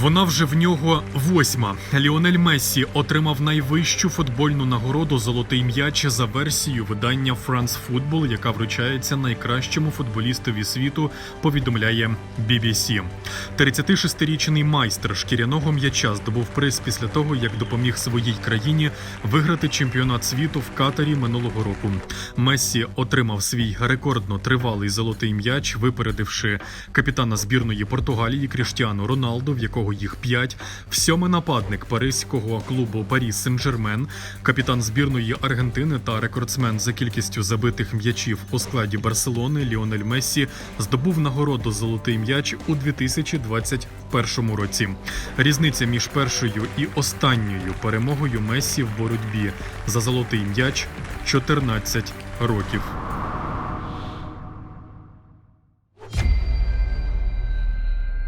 Вона вже в нього восьма. Ліонель Мессі отримав найвищу футбольну нагороду Золотий м'яч за версією видання France Football, яка вручається найкращому футболістові світу. Повідомляє BBC. 36-річний майстер шкіряного м'яча здобув приз після того, як допоміг своїй країні виграти чемпіонат світу в Катарі минулого року. Мессі отримав свій рекордно тривалий золотий м'яч, випередивши капітана збірної Португалії Кріштіану Роналду, в якого їх п'ять, сьомий нападник паризького клубу Паріс Сен-Жермен, капітан збірної Аргентини та рекордсмен за кількістю забитих м'ячів у складі Барселони Ліонель Мессі здобув нагороду Золотий м'яч у 2021 році. Різниця між першою і останньою перемогою Мессі в боротьбі за золотий м'яч 14 років.